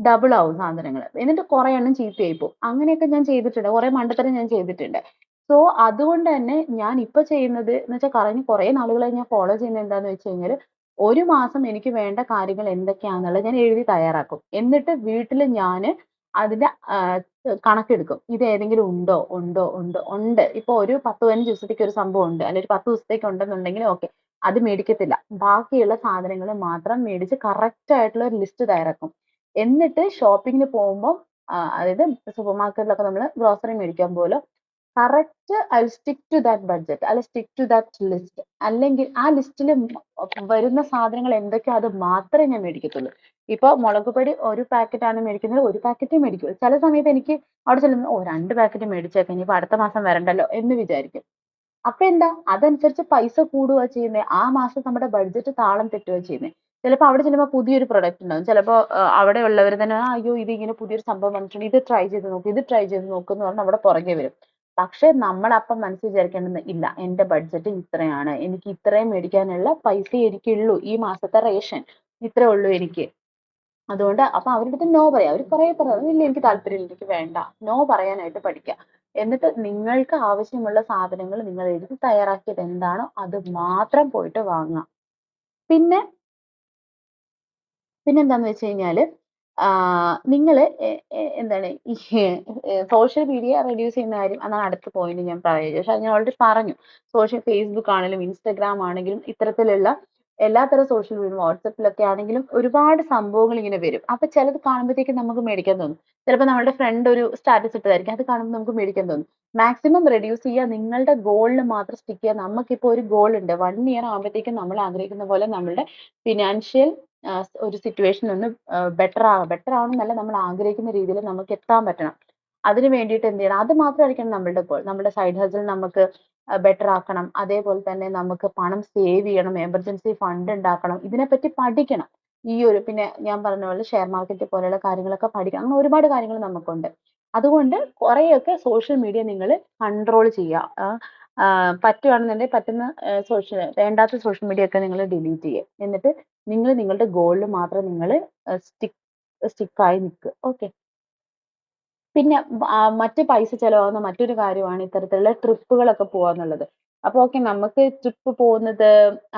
S1: ഡബിൾ ആവും സാധനങ്ങൾ എന്നിട്ട് കുറെ എണ്ണം ചീത്തയായി പോകും അങ്ങനെയൊക്കെ ഞാൻ ചെയ്തിട്ടുണ്ട്. കുറെ മണ്ടത്തരം ഞാൻ ചെയ്തിട്ടുണ്ട്. സോ അതുകൊണ്ട് തന്നെ ഞാൻ ഇപ്പൊ ചെയ്യുന്നത് എന്ന് വെച്ചാൽ കഴിഞ്ഞ കുറെ നാളുകളായി ഞാൻ ഫോളോ ചെയ്യുന്നത് എന്താന്ന് വെച്ച് കഴിഞ്ഞാൽ ഒരു മാസം എനിക്ക് വേണ്ട കാര്യങ്ങൾ എന്തൊക്കെയാണെന്നുള്ളത് ഞാൻ എഴുതി തയ്യാറാക്കും. എന്നിട്ട് വീട്ടിൽ ഞാൻ അതിന്റെ കണക്കെടുക്കും. ഇത് ഏതെങ്കിലും ഉണ്ടോ? ഉണ്ടോ? ഉണ്ടോ. ഉണ്ട്. ഇപ്പൊ ഒരു പത്ത് പതിനഞ്ച് ദിവസത്തേക്ക് ഒരു സംഭവം ഉണ്ട്. അല്ലെങ്കിൽ ഒരു പത്ത് ദിവസത്തേക്ക് ഉണ്ടെന്നുണ്ടെങ്കിൽ ഓക്കെ. അത് മേടിക്കത്തില്ല. ബാക്കിയുള്ള സാധനങ്ങൾ മാത്രം മേടിച്ച് കറക്റ്റ് ആയിട്ടുള്ള ഒരു ലിസ്റ്റ് തയ്യാറാക്കും. എന്നിട്ട് ഷോപ്പിങ്ങിന് പോകുമ്പോൾ അതായത് സൂപ്പർ മാർക്കറ്റിലൊക്കെ നമ്മൾ ഗ്രോസറി മേടിക്കാൻ പോലും correct I stick to that budget അല്ലെ സ്റ്റിക്ക് ടു ദാറ്റ് ലിസ്റ്റ് അല്ലെങ്കിൽ ആ ലിസ്റ്റിൽ വരുന്ന സാധനങ്ങൾ എന്തൊക്കെയോ അത് മാത്രമേ ഞാൻ മേടിക്കത്തുള്ളൂ. ഇപ്പൊ മുളക് പൊടി ഒരു പാക്കറ്റാണ് മേടിക്കുന്നത്. ഒരു പാക്കറ്റേ മേടിക്കൂ. ചില സമയത്ത് എനിക്ക് അവിടെ ചെല്ലുമ്പോൾ ഓ രണ്ട് പാക്കറ്റ് മേടിച്ചേക്കാം. ഇനിയിപ്പോ അടുത്ത മാസം വരണ്ടല്ലോ എന്ന് വിചാരിക്കും. അപ്പൊ എന്താ? അതനുസരിച്ച് പൈസ കൂടുക ചെയ്യുന്നത് ആ മാസം നമ്മുടെ ബഡ്ജറ്റ് താളം തെറ്റുക ചെയ്യുന്നത് ചിലപ്പോൾ അവിടെ ചെല്ലുമ്പോൾ പുതിയൊരു പ്രൊഡക്റ്റ് ഉണ്ടാവും. ചിലപ്പോൾ അവിടെ ഉള്ളവർ തന്നെ അയ്യോ ഇത് ഇങ്ങനെ പുതിയൊരു സംഭവം വന്നിട്ടുണ്ട്. ഇത് ട്രൈ ചെയ്ത് നോക്ക്. ഇത് ട്രൈ ചെയ്ത് നോക്ക് എന്ന് പറഞ്ഞ് അവിടെ പുറകെ വരും. പക്ഷെ നമ്മൾ അപ്പം മനസ്സിൽ വിചാരിക്കേണ്ടത് ഇല്ല എന്റെ ബഡ്ജറ്റ് ഇത്രയാണ് എനിക്ക് ഇത്രയും മേടിക്കാനുള്ള പൈസ എനിക്കുള്ളൂ ഈ മാസത്തെ റേഷൻ ഇത്രേ ഉള്ളൂ എനിക്ക്. അതുകൊണ്ട് അപ്പൊ അവരുടെ അടുത്ത് നോ പറയാം. അവർ കുറെ പറയാം ഇല്ല എനിക്ക് താല്പര്യമില്ല എനിക്ക് വേണ്ട. നോ പറയാനായിട്ട് പഠിക്കുക എന്നിട്ട് നിങ്ങൾക്ക് ആവശ്യമുള്ള സാധനങ്ങൾ നിങ്ങൾ എഴുതി തയ്യാറാക്കിയത് എന്താണോ അത് മാത്രം പോയിട്ട് വാങ്ങുക പിന്നെ പിന്നെന്താന്ന് വെച്ച് കഴിഞ്ഞാൽ നിങ്ങൾ എന്താണ് ഈ സോഷ്യൽ മീഡിയ റെഡ്യൂസ് ചെയ്യുന്ന കാര്യം അതാണ് അടുത്ത പോയിന്റ് ഞാൻ പറയുന്നത്. പക്ഷെ ഞാൻ ഓൾറെഡി പറഞ്ഞു. സോഷ്യൽ ഫേസ്ബുക്ക് ആണെങ്കിലും ഇൻസ്റ്റാഗ്രാം ആണെങ്കിലും ഇത്തരത്തിലുള്ള എല്ലാത്തരം സോഷ്യൽ മീഡിയ വാട്സപ്പിലൊക്കെ ആണെങ്കിലും ഒരുപാട് സംഭവങ്ങൾ ഇങ്ങനെ വരും. അപ്പൊ ചിലത് കാണുമ്പോഴത്തേക്കും നമുക്ക് മേടിക്കാൻ തോന്നും. ചിലപ്പോൾ നമ്മുടെ ഫ്രണ്ട് ഒരു സ്റ്റാറ്റസ് ഇട്ടതായിരിക്കും. അത് കാണുമ്പോൾ നമുക്ക് മേടിക്കാൻ തോന്നും. മാക്സിമം റെഡ്യൂസ് ചെയ്യുക നിങ്ങളുടെ ഗോളിന് മാത്രം സ്റ്റിക്ക് ചെയ്യുക നമുക്കിപ്പോൾ ഒരു ഗോൾ ഉണ്ട്. വൺ ഇയർ ആകുമ്പോഴത്തേക്കും നമ്മൾ ആഗ്രഹിക്കുന്ന പോലെ നമ്മളുടെ ഫിനാൻഷ്യൽ ഒരു സിറ്റുവേഷൻ ഒന്ന് ബെറ്റർ ആവുക ബെറ്റർ ആവണമെന്നല്ല നമ്മൾ ആഗ്രഹിക്കുന്ന രീതിയിൽ നമുക്ക് എത്താൻ പറ്റണം. അതിന് വേണ്ടിയിട്ട് എന്ത് ചെയ്യണം? അത് മാത്രമായിരിക്കണം നമ്മളുടെ ഗോൾ നമ്മുടെ സൈഡ് ഹസിൽ നമുക്ക് ബെറ്റർ ആക്കണം. അതേപോലെ തന്നെ നമുക്ക് പണം സേവ് ചെയ്യണം. എമർജൻസി ഫണ്ട് ഉണ്ടാക്കണം. ഇതിനെപ്പറ്റി പഠിക്കണം. ഈ ഒരു പിന്നെ ഞാൻ പറഞ്ഞ പോലെ ഷെയർ മാർക്കറ്റ് പോലെയുള്ള കാര്യങ്ങളൊക്കെ പഠിക്കണം. അങ്ങനെ ഒരുപാട് കാര്യങ്ങൾ നമുക്കുണ്ട്. അതുകൊണ്ട് കുറേയൊക്കെ സോഷ്യൽ മീഡിയ നിങ്ങൾ കൺട്രോൾ ചെയ്യുക. പറ്റുവാണെന്നുണ്ടെങ്കിൽ പറ്റുന്ന സോഷ്യൽ വേണ്ടാത്ത സോഷ്യൽ മീഡിയ ഒക്കെ നിങ്ങൾ ഡിലീറ്റ് ചെയ്യുക എന്നിട്ട് നിങ്ങൾ നിങ്ങളുടെ ഗോളിൽ മാത്രം നിങ്ങൾ സ്റ്റിക്ക് സ്റ്റിക്കായി നിൽക്കുക ഓക്കെ. പിന്നെ മറ്റ് പൈസ ചെലവാകുന്ന മറ്റൊരു കാര്യമാണ് ഇത്തരത്തിലുള്ള ട്രിപ്പുകളൊക്കെ പോവാന്നുള്ളത്. അപ്പൊ ഓക്കെ നമുക്ക് ട്രിപ്പ് പോകുന്നത്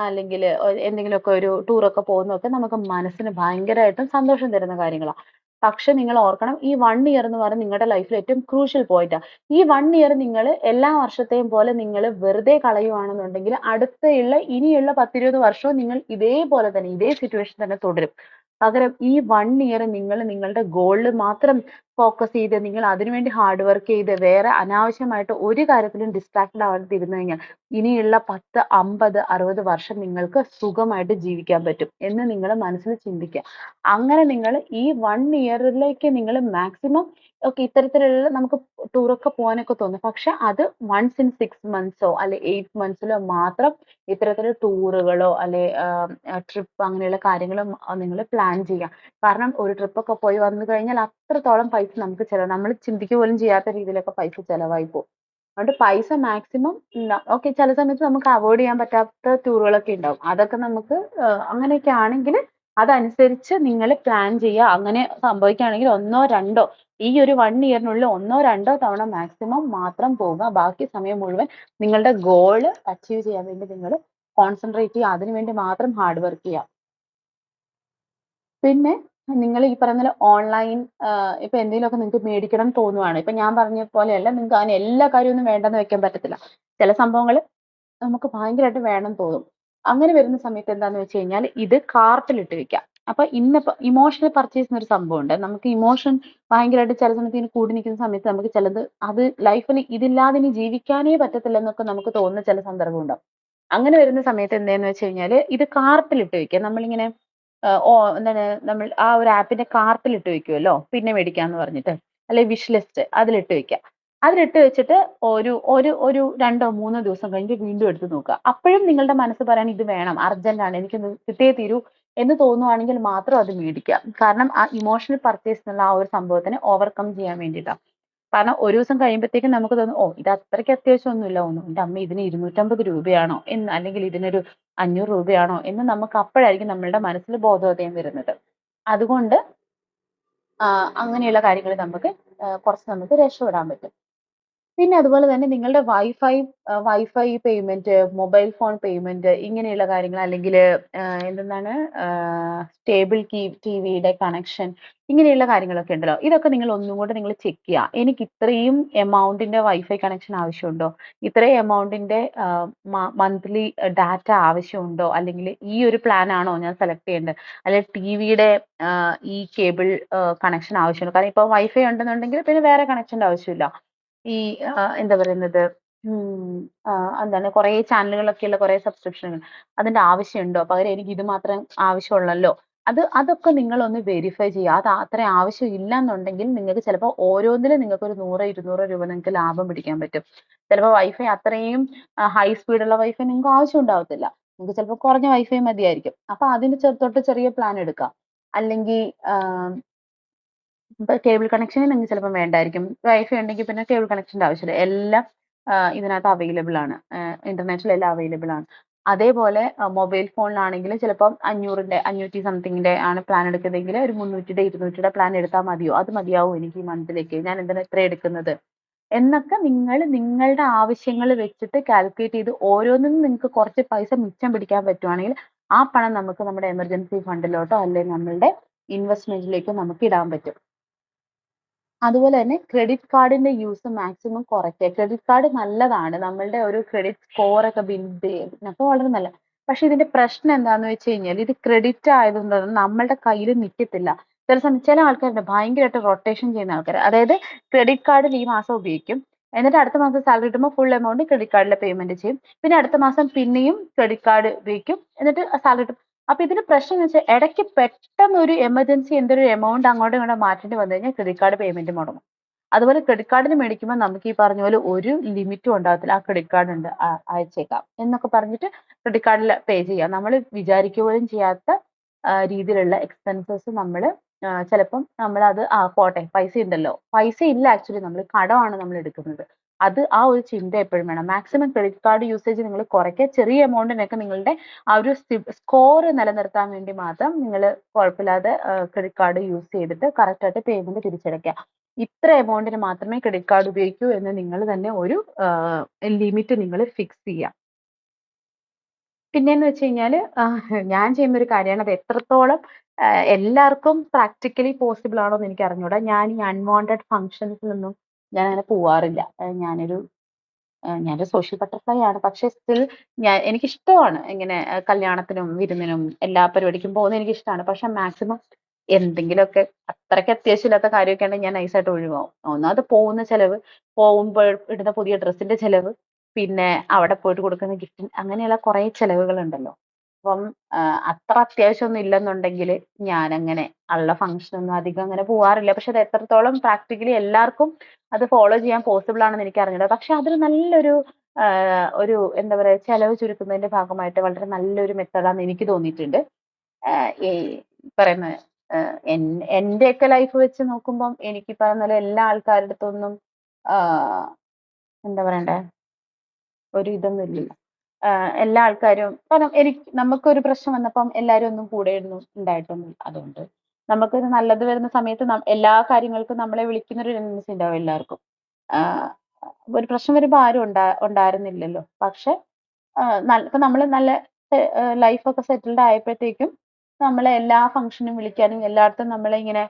S1: അല്ലെങ്കിൽ എന്തെങ്കിലുമൊക്കെ ഒരു ടൂറൊക്കെ പോകുന്നതൊക്കെ നമുക്ക് മനസ്സിന് ഭയങ്കരമായിട്ടും സന്തോഷം തരുന്ന കാര്യങ്ങളാണ് പക്ഷെ നിങ്ങൾ ഓർക്കണം ഈ വൺ ഇയർ എന്ന് പറയുന്നത് നിങ്ങളുടെ ലൈഫിൽ ഏറ്റവും ക്രൂഷ്യൽ പോയിന്റാ ഈ വൺ ഇയർ നിങ്ങൾ എല്ലാ വർഷത്തെയും പോലെ നിങ്ങൾ വെറുതെ കളയുവാണെന്നുണ്ടെങ്കിൽ അടുത്തയുള്ള ഇനിയുള്ള പത്തിരുപത് വർഷവും നിങ്ങൾ ഇതേപോലെ തന്നെ ഇതേ സിറ്റുവേഷൻ തന്നെ തുടരും. പകരം ഈ വൺ ഇയർ നിങ്ങൾ നിങ്ങളുടെ ഗോളിൽ മാത്രം ഫോക്കസ് ചെയ്ത് നിങ്ങൾ അതിനുവേണ്ടി ഹാർഡ് വർക്ക് ചെയ്ത് വേറെ അനാവശ്യമായിട്ട് ഒരു കാര്യത്തിലും ഡിസ്ട്രാക്റ്റഡ് ആവാതെ ഇരുന്ന് കഴിഞ്ഞാൽ ഇനിയുള്ള പത്ത് അമ്പത് അറുപത് വർഷം നിങ്ങൾക്ക് സുഖമായിട്ട് ജീവിക്കാൻ പറ്റും എന്ന് നിങ്ങൾ മനസ്സിൽ ചിന്തിക്കുക. അങ്ങനെ നിങ്ങൾ ഈ വൺ ഇയറിലേക്ക് നിങ്ങൾ മാക്സിമം ഒക്കെ ഇത്തരത്തിലുള്ള നമുക്ക് ടൂറൊക്കെ പോകാനൊക്കെ തോന്നും. പക്ഷെ അത് വൺസ് ഇൻ സിക്സ് മന്ത്സോ അല്ലെ എയ്റ്റ് മന്ത്സിലോ മാത്രം ഇത്തരത്തിലുള്ള ടൂറുകളോ അല്ലെ ട്രിപ്പ് അങ്ങനെയുള്ള കാര്യങ്ങളും നിങ്ങൾ പ്ലാൻ ചെയ്യുക. കാരണം ഒരു ട്രിപ്പ് ഒക്കെ പോയി വന്നു കഴിഞ്ഞാൽ അത്രത്തോളം പൈസ നമുക്ക് ചെലവ് നമ്മൾ ചിന്തിക്കുക പോലും ചെയ്യാത്ത രീതിയിലൊക്കെ പൈസ ചെലവായി പോകും. അതുകൊണ്ട് പൈസ മാക്സിമം ഓക്കെ ചില സമയത്ത് നമുക്ക് അവോയ്ഡ് ചെയ്യാൻ പറ്റാത്ത ടൂറുകളൊക്കെ ഉണ്ടാവും അതൊക്കെ നമുക്ക് അങ്ങനെയൊക്കെ ആണെങ്കിൽ അതനുസരിച്ച് നിങ്ങൾ പ്ലാൻ ചെയ്യുക. അങ്ങനെ സംഭവിക്കുകയാണെങ്കിൽ ഒന്നോ രണ്ടോ ഈ ഒരു വൺ ഇയറിനുള്ളിൽ ഒന്നോ രണ്ടോ തവണ മാക്സിമം മാത്രം പോവുക. ബാക്കി സമയം മുഴുവൻ നിങ്ങളുടെ ഗോൾ അച്ചീവ് ചെയ്യാൻ വേണ്ടി നിങ്ങൾ കോൺസെൻട്രേറ്റ് ചെയ്യുക. അതിനു വേണ്ടി മാത്രം ഹാർഡ് വർക്ക് ചെയ്യുക. പിന്നെ നിങ്ങൾ ഈ പറയുന്ന ഓൺലൈൻ ഇപ്പൊ എന്തെങ്കിലുമൊക്കെ നിങ്ങൾക്ക് മേടിക്കണം തോന്നുവാണ്. ഇപ്പൊ ഞാൻ പറഞ്ഞ പോലെയല്ല നിങ്ങൾക്ക് അതിന് എല്ലാ കാര്യമൊന്നും വേണ്ടെന്ന് വെക്കാൻ പറ്റത്തില്ല. ചില സംഭവങ്ങൾ നമുക്ക് ഭയങ്കരമായിട്ട് വേണം തോന്നും. അങ്ങനെ വരുന്ന സമയത്ത് എന്താന്ന് വെച്ച് കഴിഞ്ഞാൽ ഇത് കാർട്ടിലിട്ട് വെക്കാം. അപ്പൊ ഇന്നിപ്പോ ഇമോഷണൽ പർച്ചേസ് എന്നൊരു സംഭവം ഉണ്ട് നമുക്ക് ഇമോഷൻ ഭയങ്കരമായിട്ട് ചില സമയത്ത് ഇങ്ങനെ കൂടി നിൽക്കുന്ന സമയത്ത് നമുക്ക് ചിലത് അത് ലൈഫിൽ ഇതില്ലാതെ ഇനി ജീവിക്കാനേ പറ്റത്തില്ല എന്നൊക്കെ നമുക്ക് തോന്നുന്ന ചില സന്ദർഭം ഉണ്ടാവും അങ്ങനെ വരുന്ന സമയത്ത് എന്താന്ന് വെച്ച് കഴിഞ്ഞാൽ ഇത് കാർട്ടിലിട്ട് വെക്കുക നമ്മളിങ്ങനെ ഓ എന്താണ് നമ്മൾ ആ ഒരു ആപ്പിന്റെ കാർട്ടിൽ ഇട്ട് വെക്കുമല്ലോ പിന്നെ മേടിക്കാന്ന് പറഞ്ഞിട്ട് അല്ലെ വിഷ് ലിസ്റ്റ് അതിലിട്ട് വെക്കുക അതിലിട്ട് വെച്ചിട്ട് ഒരു ഒരു ഒരു രണ്ടോ മൂന്നോ ദിവസം കഴിഞ്ഞ് വീണ്ടും എടുത്ത് നോക്കുക അപ്പോഴും നിങ്ങളുടെ മനസ്സ് പറയാൻ ഇത് വേണം അർജന്റ് ആണ് എനിക്ക് കിട്ടിയേ തീരൂ എന്ന് തോന്നുവാണെങ്കിൽ മാത്രം അത് മേടിക്കുക കാരണം ആ ഇമോഷണൽ പർച്ചേസ് എന്നുള്ള ആ ഒരു സംഭവത്തിനെ ഓവർകം ചെയ്യാൻ വേണ്ടിയിട്ടാണ് കാരണം ഒരു ദിവസം കഴിയുമ്പോഴത്തേക്കും നമുക്ക് തോന്നും ഓ ഇത് അത്രയ്ക്ക് അത്യാവശ്യമൊന്നുമില്ല ഒന്നും എന്റെ അമ്മ ഇതിന് ഇരുന്നൂറ്റമ്പത് രൂപയാണോ? എന്ന് അല്ലെങ്കിൽ ഇതിനൊരു അഞ്ഞൂറ് രൂപയാണോ? എന്ന് നമുക്ക് അപ്പോഴായിരിക്കും നമ്മളുടെ മനസ്സിൽ ബോധോദയം വരുന്നത്. അതുകൊണ്ട് അങ്ങനെയുള്ള കാര്യങ്ങൾ നമുക്ക് കുറച്ച് നമുക്ക് രക്ഷപ്പെടാൻ പറ്റും. പിന്നെ അതുപോലെ തന്നെ നിങ്ങളുടെ wifi wifi payment mobile phone payment ഇങ്ങനെയുള്ള കാര്യങ്ങൾ അല്ലെങ്കിൽ എന്തെന്നാണ് സ്റ്റേബിൾ കീ ടി വിയുടെ കണക്ഷൻ ഇങ്ങനെയുള്ള കാര്യങ്ങളൊക്കെ ഉണ്ടല്ലോ. ഇതൊക്കെ നിങ്ങൾ ഒന്നും കൂടെ നിങ്ങൾ ചെക്ക് ചെയ്യുക. എനിക്ക് ഇത്രയും എമൗണ്ടിന്റെ വൈഫൈ കണക്ഷൻ ആവശ്യമുണ്ടോ? ഇത്രയും എമൗണ്ടിന്റെ മന്ത്ലി ഡാറ്റ ആവശ്യമുണ്ടോ? അല്ലെങ്കിൽ ഈ ഒരു പ്ലാൻ ആണോ ഞാൻ സെലക്ട് ചെയ്യേണ്ടത്? അല്ലെങ്കിൽ ടി വിയുടെ ഈ കേബിൾ കണക്ഷൻ ആവശ്യമുണ്ടോ? കാരണം ഇപ്പോൾ വൈഫൈ ഉണ്ടെന്നുണ്ടെങ്കിൽ പിന്നെ വേറെ കണക്ഷന്റെ ആവശ്യമില്ല. ഈ എന്താ പറയുന്നത് എന്താണ് കുറേ ചാനലുകളൊക്കെയുള്ള കുറേ സബ്സ്ക്രിപ്ഷനുകൾ അതിന്റെ ആവശ്യമുണ്ടോ? പകരം എനിക്ക് ഇത് മാത്രം ആവശ്യമുള്ളല്ലോ. അത് അതൊക്കെ നിങ്ങൾ ഒന്ന് വെരിഫൈ ചെയ്യുക. അത് അത്രയും ആവശ്യമില്ല എന്നുണ്ടെങ്കിൽ നിങ്ങൾക്ക് ചിലപ്പോൾ ഓരോന്നിലും നിങ്ങൾക്ക് ഒരു നൂറ് ഇരുന്നൂറ് രൂപ നിങ്ങൾക്ക് ലാഭം പിടിക്കാൻ പറ്റും. ചിലപ്പോൾ വൈഫൈ അത്രയും ഹൈ സ്പീഡുള്ള വൈഫൈ നിങ്ങൾക്ക് ആവശ്യം ഉണ്ടാവത്തില്ല. നിങ്ങൾക്ക് ചിലപ്പോൾ കുറഞ്ഞ വൈഫൈ മതിയായിരിക്കും. അപ്പൊ അതിന് തൊട്ട് ചെറിയ പ്ലാൻ എടുക്കാം. അല്ലെങ്കിൽ ഇപ്പൊ കേബിൾ കണക്ഷൻ നിങ്ങൾക്ക് ചിലപ്പോൾ വേണ്ടായിരിക്കും. വൈഫൈ ഉണ്ടെങ്കിൽ പിന്നെ കേബിൾ കണക്ഷന്റെ ആവശ്യമില്ല എല്ലാം ഇതിനകത്ത് അവൈലബിൾ ആണ്. ഇന്റർനെറ്റിൽ എല്ലാം അവൈലബിൾ ആണ്. അതേപോലെ മൊബൈൽ ഫോണിലാണെങ്കിൽ ചിലപ്പോൾ അഞ്ഞൂറിന്റെ അഞ്ഞൂറ്റി സംതിങ്ങിന്റെ ആണ് പ്ലാൻ എടുക്കുന്നതെങ്കിൽ ഒരു മുന്നൂറ്റിയുടെ ഇരുന്നൂറ്റിയുടെ പ്ലാൻ എടുത്താൽ മതിയോ? അത് മതിയാവും എനിക്ക് ഈ മന്തിലേക്ക് ഞാൻ എന്തിനാ ഇത്ര എടുക്കുന്നത്? എന്നൊക്കെ നിങ്ങൾ നിങ്ങളുടെ ആവശ്യങ്ങൾ വെച്ചിട്ട് കാൽക്കുലേറ്റ് ചെയ്ത് ഓരോന്നിനും നിങ്ങൾക്ക് കുറച്ച് പൈസ മിച്ചം പിടിക്കാൻ പറ്റുവാണെങ്കിൽ ആ പണം നമുക്ക് നമ്മുടെ എമർജൻസി ഫണ്ടിലോട്ടോ അല്ലെങ്കിൽ നമ്മളുടെ ഇൻവെസ്റ്റ്മെന്റിലേക്കോ നമുക്ക് ഇടാൻ പറ്റും. അതുപോലെ തന്നെ ക്രെഡിറ്റ് കാർഡിന്റെ യൂസ് മാക്സിമം കുറയ്ക്കുക. ക്രെഡിറ്റ് കാർഡ് നല്ലതാണ്. നമ്മളുടെ ഒരു ക്രെഡിറ്റ് സ്കോർ ഒക്കെ ബിൽഡ് ചെയ്യുന്നൊക്കെ വളരെ നല്ല. പക്ഷെ ഇതിന്റെ പ്രശ്നം എന്താന്ന് വെച്ച് കഴിഞ്ഞാൽ ഇത് ക്രെഡിറ്റ് ആയതുകൊണ്ട് നമ്മളുടെ കയ്യിൽ നിൽക്കത്തില്ല ചില സമയം ചില ആൾക്കാരുണ്ട് ഭയങ്കരമായിട്ട് റൊട്ടേഷൻ ചെയ്യുന്ന ആൾക്കാർ അതായത് ക്രെഡിറ്റ് കാർഡിൽ ഈ മാസം ഉപയോഗിക്കും. എന്നിട്ട് അടുത്ത മാസം സാലറി കിട്ടുമ്പോൾ ഫുൾ എമൗണ്ട് ക്രെഡിറ്റ് കാർഡിലെ പേയ്മെന്റ് ചെയ്യും. പിന്നെ അടുത്ത മാസം പിന്നെയും ക്രെഡിറ്റ് കാർഡ് ഉപയോഗിക്കും. എന്നിട്ട് സാലറി കിട്ടും. അപ്പൊ ഇതിന് പ്രശ്നം എന്ന് വെച്ചാൽ ഇടയ്ക്ക് പെട്ടെന്ന് ഒരു എമർജൻസി എന്തൊരു എമൗണ്ട് അങ്ങോട്ടും ഇങ്ങോട്ടും മാറ്റേണ്ടി വന്നു കഴിഞ്ഞാൽ ക്രെഡിറ്റ് കാർഡ് പേയ്മെന്റ് മുടങ്ങും. അതുപോലെ ക്രെഡിറ്റ് കാർഡിന് മേടിക്കുമ്പോൾ നമുക്ക് ഈ പറഞ്ഞ പോലെ ഒരു ലിമിറ്റും ഉണ്ടാകത്തില്ല ആ ക്രെഡിറ്റ് കാർഡ് ഉണ്ട് അയച്ചേക്കാം എന്നൊക്കെ പറഞ്ഞിട്ട് ക്രെഡിറ്റ് കാർഡിൽ പേ ചെയ്യാം. നമ്മൾ വിചാരിക്കുക പോലും ചെയ്യാത്ത രീതിയിലുള്ള എക്സ്പെൻസസ് നമ്മൾ ചിലപ്പം നമ്മൾ അത് ആ പോട്ടെ പൈസ ഉണ്ടല്ലോ. പൈസ ഇല്ല ആക്ച്വലി നമ്മൾ കടമാണ് നമ്മൾ എടുക്കുന്നത് അത് ആ ഒരു ചിന്ത എപ്പോഴും വേണം. മാക്സിമം ക്രെഡിറ്റ് കാർഡ് യൂസേജ് നിങ്ങൾ കുറയ്ക്കുക. ചെറിയ എമൗണ്ടിനൊക്കെ നിങ്ങളുടെ ആ ഒരു സ്കോർ നിലനിർത്താൻ വേണ്ടി മാത്രം നിങ്ങൾ കുഴപ്പമില്ലാതെ ക്രെഡിറ്റ് കാർഡ് യൂസ് ചെയ്തിട്ട് കറക്റ്റായിട്ട് പേയ്മെന്റ് തിരിച്ചടയ്ക്കുക. ഇത്ര എമൗണ്ടിന് മാത്രമേ ക്രെഡിറ്റ് കാർഡ് ഉപയോഗിക്കൂ എന്ന് നിങ്ങൾ തന്നെ ഒരു ലിമിറ്റ് നിങ്ങൾ ഫിക്സ് ചെയ്യുക. പിന്നെന്ന് വെച്ച് കഴിഞ്ഞാൽ ഞാൻ ചെയ്യുന്ന ഒരു കാര്യമാണ് അത് എത്രത്തോളം എല്ലാവർക്കും പ്രാക്ടിക്കലി പോസിബിൾ ആണോ എന്ന് എനിക്ക് അറിഞ്ഞൂടാ. ഞാൻ ഈ അൺവാണ്ടഡ് ഫങ്ഷൻസിലൊന്നും ഞാൻ അങ്ങനെ പോവാറില്ല ഞാനൊരു ഞാനൊരു സോഷ്യൽ ബട്ടർഫ്ലൈ ആണ് പക്ഷെ സ്റ്റിൽ ഞാൻ എനിക്ക് ഇഷ്ടമാണ് ഇങ്ങനെ കല്യാണത്തിനും വിരുന്നിനും എല്ലാ പരിപാടിക്കും പോകുന്നത് എനിക്കിഷ്ടമാണ് പക്ഷെ മാക്സിമം എന്തെങ്കിലുമൊക്കെ അത്രയ്ക്ക് അത്യാവശ്യമില്ലാത്ത കാര്യമൊക്കെ ആണെങ്കിൽ ഞാൻ നൈസായിട്ട് ഒഴിവാകും. ഒന്നാമത് പോകുന്ന ചെലവ്, പോകുമ്പോൾ ഇടുന്ന പുതിയ ഡ്രസ്സിന്റെ ചെലവ്, പിന്നെ അവിടെ പോയിട്ട് കൊടുക്കുന്ന ഗിഫ്റ്റ് അങ്ങനെയുള്ള കുറേ ചെലവുകളുണ്ടല്ലോ. അപ്പം അത്ര അത്യാവശ്യമൊന്നും ഇല്ലെന്നുണ്ടെങ്കിൽ ഞാനങ്ങനെ ഉള്ള ഫംഗ്ഷനൊന്നും അധികം അങ്ങനെ പോവാറില്ല. പക്ഷെ അത് എത്രത്തോളം പ്രാക്ടിക്കലി എല്ലാവർക്കും അത് ഫോളോ ചെയ്യാൻ പോസിബിൾ ആണെന്ന് എനിക്ക് അറിഞ്ഞൂടാ. പക്ഷെ അതൊരു നല്ലൊരു ഒരു എന്താ പറയാ ചെലവ് ചുരുക്കുന്നതിന്റെ ഭാഗമായിട്ട് വളരെ നല്ലൊരു മെത്തേഡാന്ന് എനിക്ക് തോന്നിയിട്ടുണ്ട്. ഈ പറയുന്ന എന്റെയൊക്കെ ലൈഫ് വെച്ച് നോക്കുമ്പം എനിക്ക് പറയുന്ന പോലെ എല്ലാ ആൾക്കാരുടെ അടുത്തൊന്നും എന്താ പറയണ്ടേ ഒരു ഇതൊന്നും ഇല്ലല്ലോ. എല്ലാ ആൾക്കാരും കാരണം എനിക്ക് നമുക്കൊരു പ്രശ്നം വന്നപ്പം എല്ലാരും ഒന്നും കൂടെ കൂടെയൊന്നും ഉണ്ടായിട്ടൊന്നും അതുകൊണ്ട് നമുക്കൊരു നല്ലത് വരുന്ന സമയത്ത് എല്ലാ കാര്യങ്ങൾക്കും നമ്മളെ വിളിക്കുന്ന ഒരു ടെൻഡൻസി ഉണ്ടാവും എല്ലാവർക്കും. ഒരു പ്രശ്നം വരുമ്പോൾ ആരും ഉണ്ടാ ഉണ്ടായിരുന്നില്ലല്ലോ. പക്ഷെ ഇപ്പൊ നമ്മൾ നല്ല ലൈഫൊക്കെ സെറ്റിൽഡ് ആയപ്പോഴത്തേക്കും നമ്മളെ എല്ലാ ഫംഗ്ഷനും വിളിക്കാനും എല്ലായിടത്തും നമ്മളെ ഇങ്ങനെ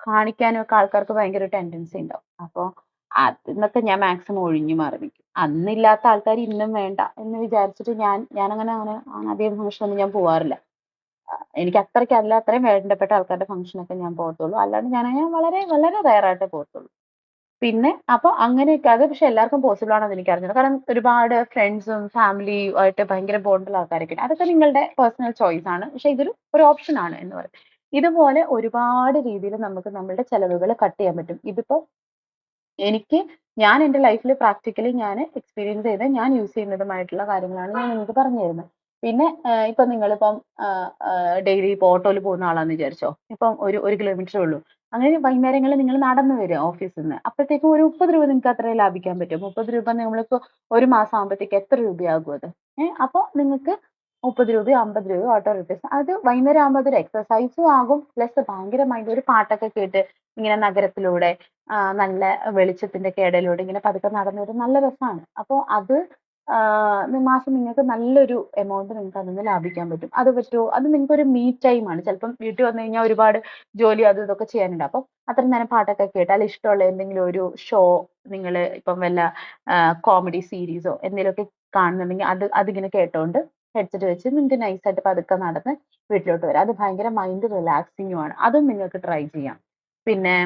S1: കാണിക്കാനും ഒക്കെ ആൾക്കാർക്ക് ഭയങ്കര ടെൻഡൻസി ഉണ്ടാവും. അപ്പൊ അതിന്നൊക്കെ ഞാൻ മാക്സിമം ഒഴിഞ്ഞു മാറി നിക്കും. അന്നില്ലാത്ത ആൾക്കാർ ഇന്നും വേണ്ട എന്ന് വിചാരിച്ചിട്ട് ഞാൻ ഞാൻ അങ്ങനെ അങ്ങനെ അധികം ഫംഗ്ഷനൊന്നും ഞാൻ പോവാറില്ല. എനിക്ക് അത്രയ്ക്ക് അല്ല അത്രയും വേണ്ടപ്പെട്ട ആൾക്കാരുടെ ഫംഗ്ഷനൊക്കെ ഞാൻ പോകത്തുള്ളൂ. അല്ലാണ്ട് ഞാൻ വളരെ വളരെ റയറായിട്ടേ പോകത്തുള്ളൂ. പിന്നെ അപ്പൊ അങ്ങനെയൊക്കെ അത് പക്ഷെ എല്ലാവർക്കും പോസിബിൾ ആണെന്ന് എനിക്ക് അറിഞ്ഞത് കാരണം ഒരുപാട് ഫ്രണ്ട്സും ഫാമിലിയും ആയിട്ട് ഭയങ്കര ബോണ്ടുള്ള ആൾക്കാരൊക്കെ. അതൊക്കെ നിങ്ങളുടെ പേഴ്സണൽ ചോയ്സ് ആണ്. പക്ഷെ ഇതൊരു ഒരു ഓപ്ഷൻ ആണ് എന്ന് പറയും. ഇതുപോലെ ഒരുപാട് രീതിയിൽ നമുക്ക് നമ്മളുടെ ചെലവുകൾ കട്ട് ചെയ്യാൻ പറ്റും. ഇതിപ്പോ എനിക്ക് ഞാൻ എന്റെ ലൈഫിൽ പ്രാക്ടിക്കലി ഞാൻ എക്സ്പീരിയൻസ് ചെയ്ത ഞാൻ യൂസ് ചെയ്യുന്നതുമായിട്ടുള്ള കാര്യങ്ങളാണ് ഞാൻ നിങ്ങൾക്ക് പറഞ്ഞു തരുന്നത്. പിന്നെ ഇപ്പം നിങ്ങളിപ്പം ഡെയിലി ഇപ്പൊ ഓട്ടോയിൽ പോകുന്ന ആളാന്ന് വിചാരിച്ചോ. ഇപ്പം ഒരു ഒരു കിലോമീറ്ററേ ഉള്ളൂ. അങ്ങനെ വൈകുന്നേരങ്ങളിൽ നിങ്ങൾ നടന്നു വരിക നിന്ന് അപ്പോഴത്തേക്കും ഒരു 30 രൂപ നിങ്ങൾക്ക് അത്രയും ലാഭിക്കാൻ പറ്റും. 30 രൂപ നമ്മളിപ്പോ ഒരു മാസം ആകുമ്പോഴത്തേക്ക് എത്ര രൂപയാകും അത്? ഏഹ് അപ്പൊ നിങ്ങൾക്ക് 30 രൂപയോ 50 രൂപയോ ഓട്ടോ റിക്ഷ അത് വൈകുന്നേരം ആകുമ്പോൾ അതൊരു എക്സർസൈസും ആകും പ്ലസ് ഭയങ്കരമായിട്ട് ഒരു പാട്ടൊക്കെ കേട്ട് ഇങ്ങനെ നഗരത്തിലൂടെ നല്ല വെളിച്ചത്തിന്റെ ഒക്കെ ഇങ്ങനെ പതുക്കെ നടന്ന ഒരു നല്ല രസമാണ് അപ്പോൾ അത് മാസം നിങ്ങൾക്ക് നല്ലൊരു എമൗണ്ട് നിങ്ങൾക്ക് അതിന്ന് ലാഭിക്കാൻ പറ്റും. അത് പറ്റുമോ? അത് നിങ്ങൾക്ക് ഒരു മീ ടൈം ആണ്. ചിലപ്പം വീട്ടിൽ വന്നു കഴിഞ്ഞാൽ ഒരുപാട് ജോലി അത് ഇതൊക്കെ ചെയ്യാനുണ്ട്. അപ്പം അത്രയും നേരം പാട്ടൊക്കെ കേട്ടാൽ ഇഷ്ടമുള്ള എന്തെങ്കിലും ഒരു ഷോ നിങ്ങൾ ഇപ്പം വല്ല കോമഡി സീരീസോ എന്തെങ്കിലുമൊക്കെ കാണുന്നുണ്ടെങ്കിൽ അത് അതിങ്ങനെ കേട്ടോണ്ട് ഹെഡ്സെറ്റ് വെച്ച് നിങ്ങൾക്ക് നൈസായിട്ട് പതുക്കെ നടന്ന് വീട്ടിലോട്ട് വരാം. അത് ഭയങ്കര മൈൻഡ് റിലാക്സിങ്ങും ആണ്. അതും നിങ്ങൾക്ക് ട്രൈ ചെയ്യാം. പിന്നെ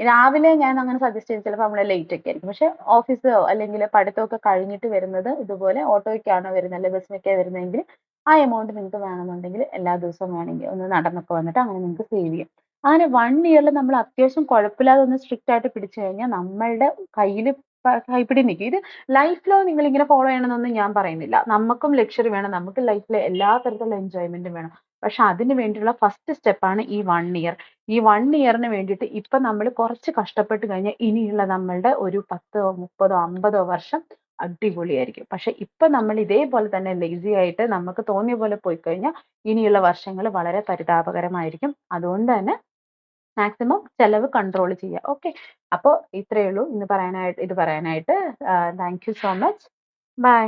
S1: രാവിലെ ഞാൻ അങ്ങനെ സജസ്റ്റ് ചെയ്ത് ചിലപ്പോൾ നമ്മളെ ലേറ്റ് ഒക്കെ ആയിരിക്കും. പക്ഷെ ഓഫീസോ അല്ലെങ്കിൽ പഠിത്തമൊക്കെ കഴിഞ്ഞിട്ട് വരുന്നത് ഇതുപോലെ ഓട്ടോയ്ക്കാണോ വരുന്നത് അല്ലെങ്കിൽ ബസ്സിനൊക്കെ വരുന്നതെങ്കിൽ ആ എമൗണ്ട് നിങ്ങൾക്ക് വേണമെന്നുണ്ടെങ്കിൽ എല്ലാ ദിവസവും വേണമെങ്കിൽ ഒന്ന് നടന്നൊക്കെ വന്നിട്ട് അങ്ങനെ നിങ്ങൾക്ക് സേവ് ചെയ്യാം. അങ്ങനെ വൺ ഇയറിൽ നമ്മൾ അത്യാവശ്യം കുഴപ്പമില്ലാതെ ഒന്ന് സ്ട്രിക്റ്റ് ആയിട്ട് പിടിച്ചു കഴിഞ്ഞാൽ നമ്മളുടെ കയ്യിൽ കൈപ്പിടി നിൽക്കും. ഇത് ലൈഫ് ലോങ് നിങ്ങൾ ഇങ്ങനെ ഫോളോ ചെയ്യണമെന്നൊന്നും ഞാൻ പറയുന്നില്ല. നമുക്കും ലക്ഷറി വേണം. നമുക്ക് ലൈഫിൽ എല്ലാ തരത്തിലുള്ള എൻജോയ്മെന്റും വേണം. പക്ഷെ അതിന് വേണ്ടിയുള്ള ഫസ്റ്റ് സ്റ്റെപ്പാണ് ഈ വൺ ഇയർ. ഈ വൺ ഇയറിന് വേണ്ടിയിട്ട് ഇപ്പൊ നമ്മൾ കുറച്ച് കഷ്ടപ്പെട്ട് കഴിഞ്ഞാൽ ഇനിയുള്ള നമ്മളുടെ ഒരു പത്തോ മുപ്പതോ അമ്പതോ വർഷം അടിപൊളിയായിരിക്കും. പക്ഷെ ഇപ്പൊ നമ്മൾ ഇതേപോലെ തന്നെ ലേസി ആയിട്ട് നമുക്ക് തോന്നിയ പോലെ പോയി കഴിഞ്ഞാൽ ഇനിയുള്ള വർഷങ്ങൾ വളരെ പരിതാപകരമായിരിക്കും. അതുകൊണ്ട് തന്നെ മാക്സിമം ചെലവ് കൺട്രോൾ ചെയ്യുക. ഓക്കെ. അപ്പൊ ഇത്രയേ ഉള്ളൂ ഇന്ന് പറയാനായിട്ട് ഇത് പറയാനായിട്ട്. Thank you so much. Bye.